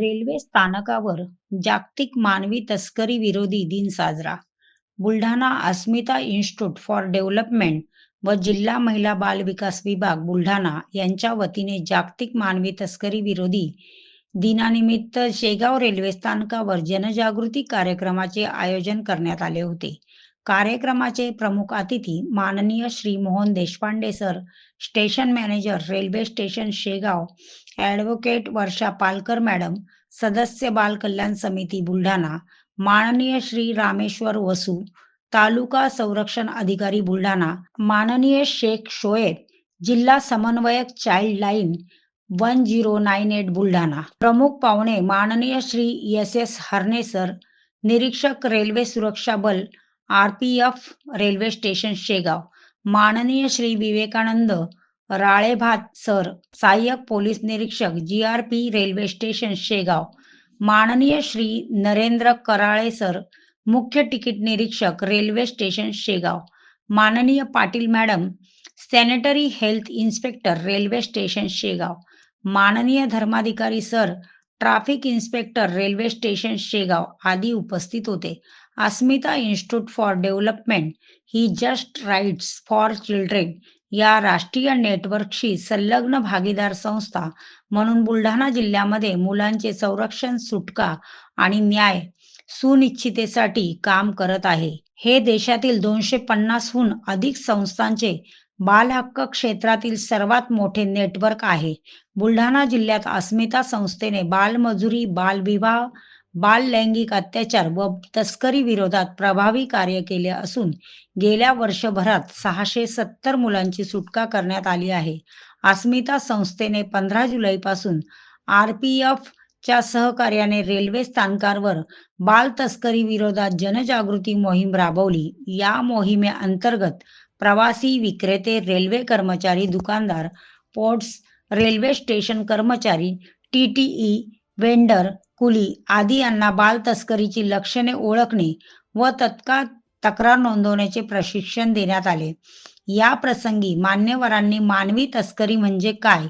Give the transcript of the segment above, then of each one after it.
Railway स्थानकावर जागतिक मानवी तस्करी विरोधी दिन साजरा. Buldhana Asmita institute for development व जिल्हा महिला बाल विकास विभाग बुलढाणा यांच्या वतीने जागतिक मानवी तस्करी विरोधी दिनानिमित्त शेगाव रेल्वे स्थानकावर जनजागृती कार्यक्रमाचे आयोजन करण्यात आले होते. कार्यक्रमाचे प्रमुख अतिथी माननीय Shri Mohan Deshpande sir station manager railway station Shegaon advocate Varsha Palkar madam सदस्य बाल कल्याण समिती बुलढाणा माननीय श्री रामेश्वर वसू तालुका संरक्षण अधिकारी बुलढाणा माननीय शेख शोएब जिल्हा समन्वयक child line one zero nine eight Buldhana. प्रमुख पाहुणे माननीय Shri S S Harne sir निरीक्षक रेल्वे सुरक्षा बल R P F railway station Shegaon. माननीय श्री विवेकानंद राळेभात सर सहाय्यक पोलीस निरीक्षक G R P railway station Shegaon. माननीय श्री नरेंद्र कराळे सर मुख्य तिकीट निरीक्षक रेल्वे स्टेशन शेगाव. माननीय Patil madam sanitary health inspector railway station Shegaon. माननीय Dharmadhikari sir traffic inspector railway station Shegaon आदी उपस्थित होते. अस्मिता इन्स्टिट्यूट फॉर डेव्हलपमेंट ही जस्ट राईट्स फॉर चिल्ड्रेन या राष्ट्रीय नेटवर्कशी संलग्न भागीदार संस्था म्हणून बुलढाणा जिल्ह्यामध्ये मुलांचे संरक्षण सुटका आणि न्याय सुनिश्चितेसाठी काम करत आहे. हे देशातील दोनशे पन्नासहून अधिक संस्थांचे बालहक्क क्षेत्रातील सर्वात मोठे नेटवर्क आहे. बुलढाणा जिल्ह्यात अस्मिता संस्थेने बालमजुरी बालविवाह बाल लैंगिक अत्याचार व तस्करी विरोधात प्रभावी कार्य केले असून गेल्या वर्षभरात सहाशे सत्तर मुलांची सुटका करण्यात आली आहे. अस्मिता संस्थेने पंधरा जुलैपासून आर पी एफ च्या सहकार्याने रेल्वे स्थानकावर बाल तस्करी विरोधात जनजागृती मोहीम राबवली. या मोहिमेअंतर्गत प्रवासी विक्रेते रेल्वे कर्मचारी दुकानदार पोर्ट्स रेल्वे स्टेशन कर्मचारी टी टी ई वेंडर कुली आदी यांना बाल तस्करीची लक्षणे ओळखणे व तत्काळ तक्रार नोंदवण्याचे प्रशिक्षण देण्यात आले. या प्रसंगी मान्यवरांनी मानवी तस्करी म्हणजे काय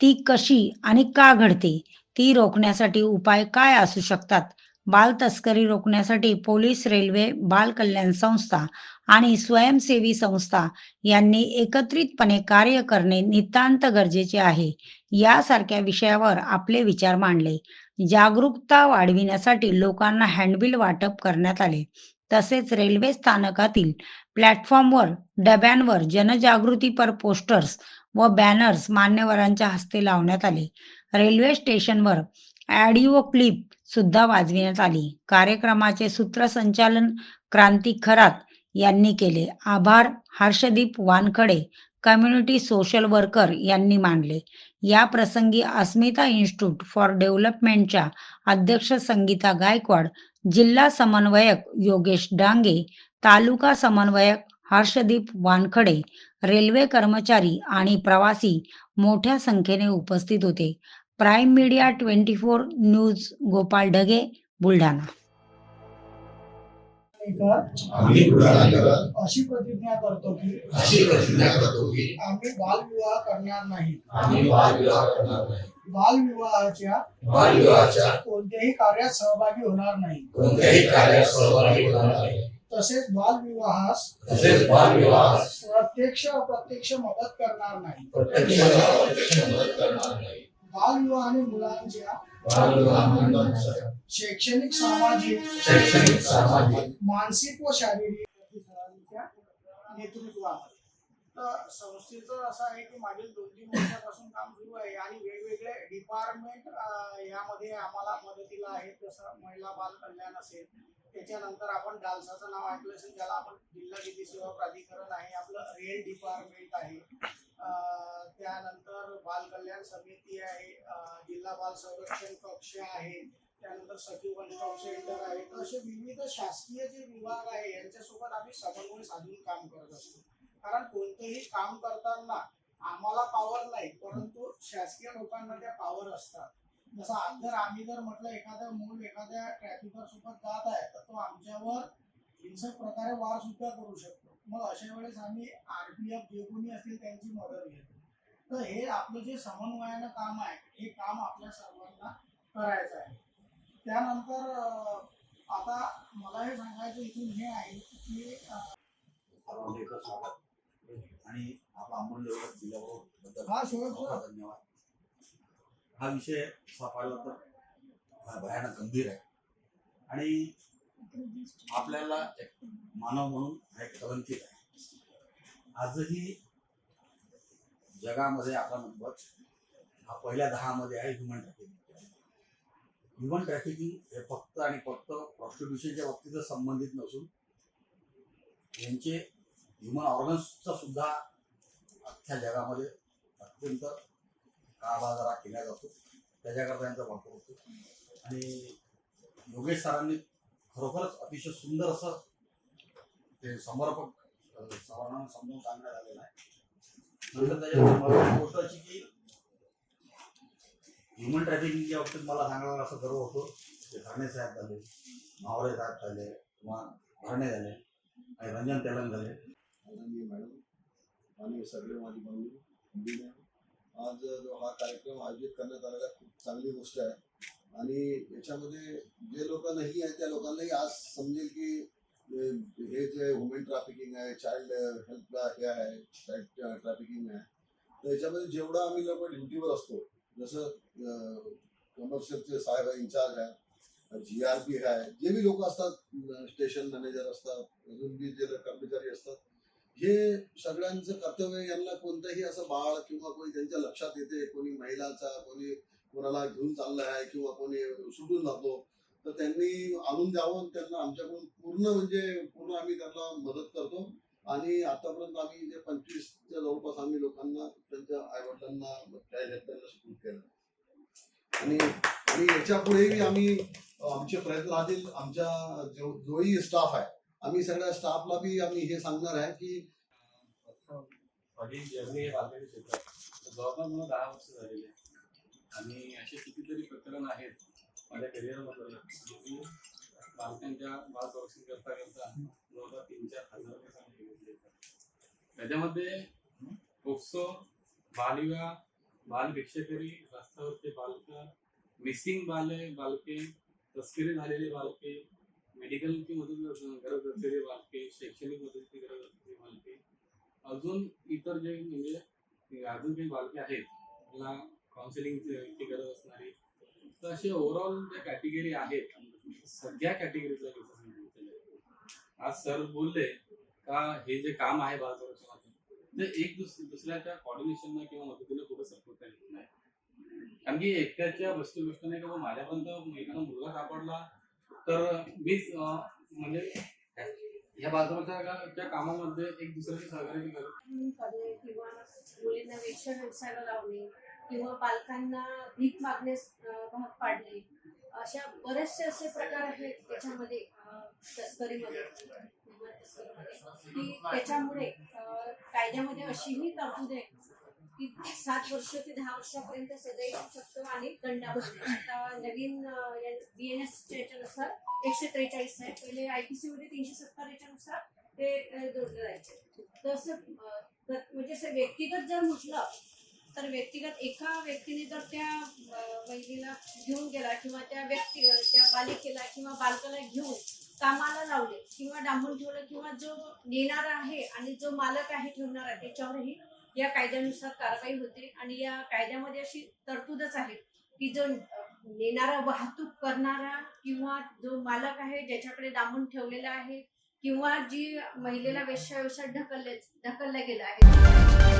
ती कशी आणि का घडते ती रोखण्यासाठी उपाय काय असू शकतात? बाल तस्करी रोखण्यासाठी पोलीस रेल्वे बाल कल्याण संस्था आणि स्वयंसेवी संस्था यांनी एकत्रितपणे कार्य करणे नितांत गरजेचे आहे. यासारख्या विषयावर आपले विचार मांडले. जागरूकता वाढविण्यासाठी लोकांना हँडबिल वाटप करण्यात आले. तसेच रेल्वे स्थानकातील प्लॅटफॉर्मवर डब्यांवर जनजागृतीपर पोस्टर्स व बॅनर्स मान्यवरांच्या हस्ते लावण्यात आले. रेल्वे स्टेशनवर ऑडिओ क्लिप सुद्धा वाजविण्यात आली. कार्यक्रमाचे सूत्रसंचालन क्रांती खरात यांनी केले. आभार Harshdeep Wankhede community social worker यांनी मानले. या प्रसंगी अस्मिता इन्स्टिट्यूट फॉर डेव्हलपमेंटच्या अध्यक्ष संगीता गायकवाड जिल्हा समन्वयक योगेश डांगे तालुका समन्वयक हर्षदीप वानखडे रेल्वे कर्मचारी आणि प्रवासी मोठ्या संख्येने उपस्थित होते. Prime media twenty four news Gopal Dhage Buldhana. अशी प्रतिज्ञा करतो की अशी प्रतिज्ञा करतो की आम्ही बालविवाह करणार नाही. आम्ही बालविवाह करणार नाही. बालविवाहाच्या बालविवाहाच्या कोणत्याही कार्यात सहभागी होणार नाही. कोणत्याही कार्यात सहभागी होणार नाही. तसेच बालविवाहास तसेच बालविवाहास प्रत्यक्ष अप्रत्यक्ष मदत करणार नाही. प्रत्यक्ष अप्रत्यक्ष मदत करणार नाही. बालविवाहाने मुलांच्या मुलांच्या शैक्षणिक सामाजिक शैक्षणिक सामाजिक. मानसिक व शारीरिक नेतृत्वात संस्थेचं असं आहे की मागील दोन तीन वर्षापासून काम सुरू आहे आणि वेगवेगळे डिपार्टमेंट यामध्ये आम्हाला मदतीला आहेत. जसं महिला बाल कल्याण असेल त्याच्यानंतर आपण डालसाचं नाव ऐकलं असेल ज्याला आपण जिल्हा विधी सेवा प्राधिकरण आहे आपलं रेल डिपार्टमेंट आहे. त्यानंतर बाल कल्याण समिती आहे जिल्हा बाल संरक्षण कक्ष आहे त्यानंतर सखी वन स्टॉप सेंटर आहे. तर असे विविध शासकीय जे विभाग आहे यांच्यासोबत आम्ही समन्वय साधून काम करत असतो. कारण कोणतेही काम करताना आम्हाला पॉवर नाही परंतु शासकीय लोकांना त्या पॉवर असतात. जसं जर आम्ही जर म्हटलं एखाद्या मूल एखाद्या ट्रॅफिकर सोबत जात आहे तर तो आमच्यावर हिंसक प्रकारे वार सुद्धा करू शकतो. मग अशा वेळेस आम्ही आरपीएफ जे कोणी असतील त्यांची मदत घेतो. तर हे आपलं जे समन्वयानं काम आहे हे काम आपल्या सर्वांना करायचं आहे. त्यानंतर आता मला हे सांगायचं इथून हे आहे की आणि हा शेवटचा. खूप धन्यवाद. हा विषय असा पाहिला तर भयानक गंभीर आहे. आणि आपल्याला एक मानव म्हणून हा एक कलंकित आहे. आजही जगामध्ये आपला नंबर हा पहिल्या दहामध्ये आहे ह्युमन ट्रॅफिकिंग ह्युमन ट्रॅफिकिंग हे फक्त आणि फक्त प्रॉस्टिट्युशनच्या बाबतीतच संबंधित नसून यांचे ह्युमन ऑर्गन्सचा सुद्धा अख्ख्या जगामध्ये अत्यंत काळाबाजारा केला जातो. त्याच्याकरता यांचा वापर होतो. आणि योगेश सरांनी खरोखरच अतिशय सुंदर असं ते समर्पक सर्वांना समजून सांगण्यात आलेलं आहे. नंतर त्याच्यात गोष्ट अशी की ह्युमन ट्रॅफिकिंगच्या बाबतीत मला सांगणार असं गर्व होतो ते धरणे साहेब झाले मावळे साहेब झाले किंवा धरणे झाले आणि रंजन तेलंग झाले. आनंदी मॅडम आणि सगळे माझी बंधू आज जो हा कार्यक्रम आयोजित करण्यात आलेला खूप चांगली गोष्ट आहे. आणि याच्यामध्ये जे लोक नाही आहे त्या लोकांनाही आज समजेल की हे जे वुमेन ट्रॅफिकिंग आहे चाइल्ड हेल्थला हे आहे चाइल्ड ट्रॅफिकिंग आहे तर याच्यामध्ये जेवढं आम्ही लोक ड्युटीवर असतो जसं कमर्शियलचे साहेब इन्चार्ज आहे जी आर पी आहे जे बी लोक असतात स्टेशन मॅनेजर असतात अजून बी जे कर्मचारी असतात हे सगळ्यांचं कर्तव्य यांना कोणतंही असं बाळ किंवा कोणी त्यांच्या लक्षात येते कोणी महिलाचा कोणी कोणाला घेऊन चालला आहे किंवा कोणी सुटून जातो तर त्यांनी आणून द्यावं आणि त्यांना आमच्याकडून पूर्ण म्हणजे पूर्ण आम्ही त्यांना मदत करतो. आणि आतापर्यंत आम्ही जे पंचवीसच्या जवळपास आम्ही लोकांना त्यांच्या आईवडिलांना त्यांना सुरू केलं. आणि आणि याच्या पुढेही आम्ही आमचे प्रयत्न राहतील आमच्या जो जोही स्टाफ आहे आम्ही सगळ्या स्टाफला बी आम्ही हे सांगणार आहे की जर्नी आहे बालकाच्या क्षेत्रात जवळपास मला दहा वर्ष झालेली आहे आणि असे कितीतरी प्रकरण आहेत माझ्या करिअरमध्ये की बालकांच्या बाल संरक्षण करता करता जवळपास तीन चार हजार रुपये त्याच्यामध्ये पोक्सो बालविवाह बाल भिक्षकरी रस्त्यावरचे बालक मिसिंग बाले बालके तस्करी झालेले बालके मेडिकलची मदत गरज असलेले बालके शैक्षणिक मदतीची गरज असलेले बालके. अजून इतर जे म्हणजे अजून काही बालके आहेत मला काउन्सिलिंगची गरज असणारी. तर असे ओव्हरऑल ज्या कॅटेगरी आहेत सगळ्या कॅटेगरीतल्या केसेस आज सर बोलले का हे जे काम आहे बाल ते एक दुस दुसऱ्याच्या कॉर्डिनेशनला किंवा मदतीला कुठं सपोर्ट येत नाही. कारण की एकट्याच्या वस्तू गोष्ट नाही किंवा माझ्यापर्यंत एखादा मुलगा सापडला तर मीच म्हणजे या बाजाराच्या कामामध्ये एक दुसऱ्याची सहकार्य करत किंवा मुलींना वेश्या व्यवसायाला लावणे किंवा पालकांना भीक मागण्यास भाग पाडणे अशा बरेचसे असे प्रकार आहेत त्याच्यामध्ये तस्करीमध्ये. की त्याच्यामुळे कायद्यामध्ये अशीही तरतूद आहे की सात वर्ष ते दहा वर्षापर्यंत सजा येऊ शकतो आणि दंड आता नवीन बी एन एस याच्यानुसार एकशे त्रेचाळीस आहे. पहिले आय पी सी मध्ये तीनशे सत्तर याच्यानुसार ते जोडलं जायचं. तसं म्हणजे असं व्यक्तिगत जर म्हटलं तर व्यक्तिगत एका व्यक्तीने जर त्या वहिनीला घेऊन गेला किंवा त्या व्यक्ती त्या बालिकेला किंवा बालकाला घेऊन कामाला लावले किंवा डांबून ठेवलं किंवा जो नेणारा आहे आणि जो मालक आहे ठेवणारा त्याच्यावरही या कायद्यानुसार कारवाई होते आणि या कायद्यामध्ये अशी तरतूदच आहे की जो नेणारा वाहतूक करणारा किंवा जो मालक आहे ज्याच्याकडे डांबून ठेवलेला आहे किंवा जी महिलेला वेश्याव्यवसायात ढकलले ढकलल्या गेलं आहे